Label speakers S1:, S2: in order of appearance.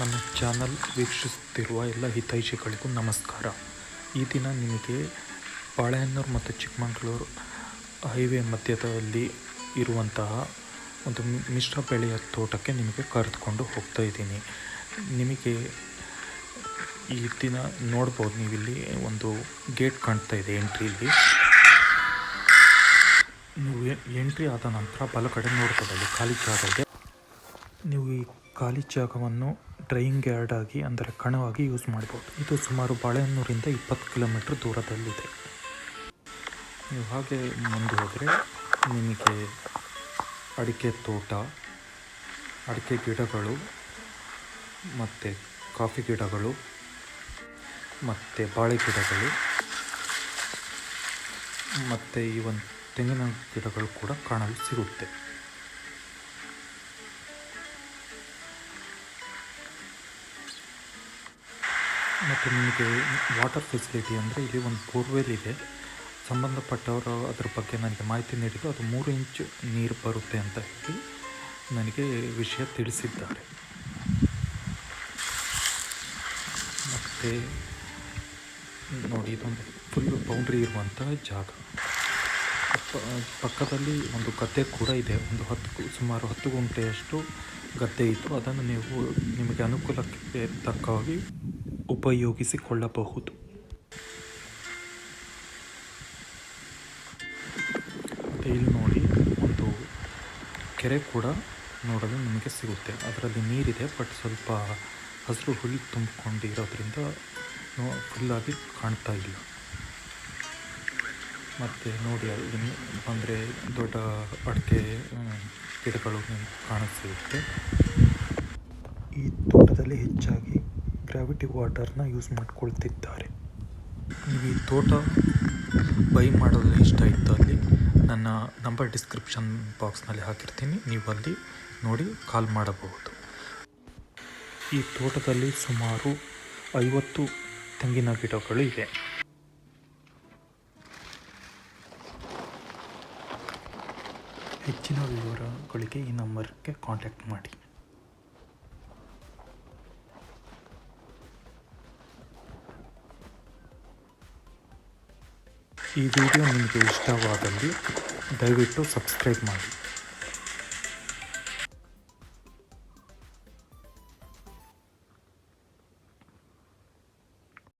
S1: ನನ್ನ ಚಾನಲ್ ವೀಕ್ಷಿಸುತ್ತಿರುವ ಎಲ್ಲ ಹಿತೈಷಿಗಳಿಗೂ ನಮಸ್ಕಾರ. ಈ ದಿನ ನಿಮಗೆ ಬಾಳೆಹನ್ನೂರು ಮತ್ತು ಚಿಕ್ಕಮಗಳೂರು ಹೈವೇ ಮಧ್ಯದಲ್ಲಿ ಇರುವಂತಹ ಒಂದು ಮಿಶ್ರ ಬೆಳೆಯ ತೋಟಕ್ಕೆ ನಿಮಗೆ ಕರೆದುಕೊಂಡು ಹೋಗ್ತಾ ಇದ್ದೀನಿ. ನಿಮಗೆ ಈ ದಿನ ನೋಡ್ಬೋದು, ನೀವಿಲ್ಲಿ ಒಂದು ಗೇಟ್ ಕಾಣ್ತಾ ಇದೆ ಎಂಟ್ರಿಯಲ್ಲಿ. ನೀವು ಎಂಟ್ರಿ ಆದ ನಂತರ ಬಲ ಕಡೆ ನೋಡ್ಕೋಬೋದು ಖಾಲಿ ಜಾಗ ಇದೆ. ನೀವು ಈ ಖಾಲಿ ಜಾಗವನ್ನು ಡ್ರೈಯಿಂಗ್ ಯಾರ್ಡ್ ಆಗಿ ಅಂದರೆ ಕಣವಾಗಿ ಯೂಸ್ ಮಾಡ್ಬೋದು. ಇದು ಸುಮಾರು ಬಾಳೆಹನ್ನೂರಿಂದ ಇಪ್ಪತ್ತು ಕಿಲೋಮೀಟ್ರ್ ದೂರದಲ್ಲಿದೆ. ನೀವು ಹಾಗೆ ಮುಂದೆ ಹೋದರೆ ನಿಮಗೆ ಅಡಿಕೆ ತೋಟ, ಅಡಿಕೆ ಗಿಡಗಳು, ಮತ್ತು ಕಾಫಿ ಗಿಡಗಳು, ಮತ್ತು ಬಾಳೆ ಗಿಡಗಳು, ಮತ್ತು ಈ ಒಂದು ತೆಂಗಿನ ಗಿಡಗಳು ಕೂಡ ಕಾಣಲು ಸಿಗುತ್ತೆ. ಮತ್ತು ನಿಮಗೆ ವಾಟರ್ ಫೆಸಿಲಿಟಿ ಅಂದರೆ ಇಲ್ಲಿ ಒಂದು ಬೋರ್ವೆಲ್ ಇದೆ. ಸಂಬಂಧಪಟ್ಟವರು ಅದ್ರ ಬಗ್ಗೆ ನನಗೆ ಮಾಹಿತಿ ನೀಡಿದ್ದು, ಅದು ಮೂರು ಇಂಚು ನೀರು ಬರುತ್ತೆ ಅಂತ ಹೇಳಿ ನನಗೆ ವಿಷಯ ತಿಳಿಸಿದ್ದಾರೆ. ಮತ್ತು ನೋಡಿ, ಇದೊಂದು ಫುಲ್ ಬೌಂಡ್ರಿ ಇರುವಂಥ ಜಾಗ. ಪಕ್ಕದಲ್ಲಿ ಒಂದು ಗದ್ದೆ ಕೂಡ ಇದೆ. ಒಂದು ಹತ್ತು ಸುಮಾರು ಹತ್ತು ಗುಂಟೆಯಷ್ಟು ಗದ್ದೆ ಇತ್ತು. ಅದನ್ನು ನೀವು ನಿಮಗೆ ಅನುಕೂಲಕ್ಕೆ ತಕ್ಕವಾಗಿ ಉಪಯೋಗಿಸಿಕೊಳ್ಳಬಹುದು. ಇಲ್ಲಿ ನೋಡಿ ಒಂದು ಕೆರೆ ಕೂಡ ನೋಡಲು ನಿಮಗೆ ಸಿಗುತ್ತೆ. ಅದರಲ್ಲಿ ನೀರಿದೆ ಬಟ್ ಸ್ವಲ್ಪ ಹಸಿರು ಹುಳಿ ತುಂಬಿಕೊಂಡಿರೋದ್ರಿಂದ ಫುಲ್ಲಾಗಿ ಕಾಣ್ತಾ ಇಲ್ಲ. ಮತ್ತು ನೋಡಿ, ಅಲ್ಲಿ ಅಂದರೆ ದೊಡ್ಡ ಅಡಿಕೆ ಗಿಡಗಳು ಕಾಣಿಸಿರುತ್ತೆ ಈ ತೋಟದಲ್ಲಿ ಹೆಚ್ಚಾಗಿ ಗ್ರಾವಿಟಿ ವಾಟರ್ನ ಯೂಸ್ ಮಾಡ್ಕೊಳ್ತಿದ್ದಾರೆ. ನೀವು ಈ ತೋಟ ಬೈ ಮಾಡಲು ಇಷ್ಟ ಇತ್ತು ಅಲ್ಲಿ. ನನ್ನ ನಂಬರ್ ಡಿಸ್ಕ್ರಿಪ್ಷನ್ ಬಾಕ್ಸ್ನಲ್ಲಿ ಹಾಕಿರ್ತೀನಿ. ನೀವು ಅಲ್ಲಿ ನೋಡಿ ಕಾಲ್ ಮಾಡಬಹುದು. ಈ ತೋಟದಲ್ಲಿ ಸುಮಾರು ಐವತ್ತು ತೆಂಗಿನ ಗಿಡಗಳು ಇವೆ. ಹೆಚ್ಚಿನ ವಿವರಗಳಿಗೆ ಈ ನಂಬರ್ಗೆ ಕಾಂಟ್ಯಾಕ್ಟ್ ಮಾಡಿ. ಈ ವಿಡಿಯೋ ನಿಮಗೆ ಇಷ್ಟವಾದಲ್ಲಿ ದಯವಿಟ್ಟು ಸಬ್ಸ್ಕ್ರೈಬ್ ಮಾಡಿ.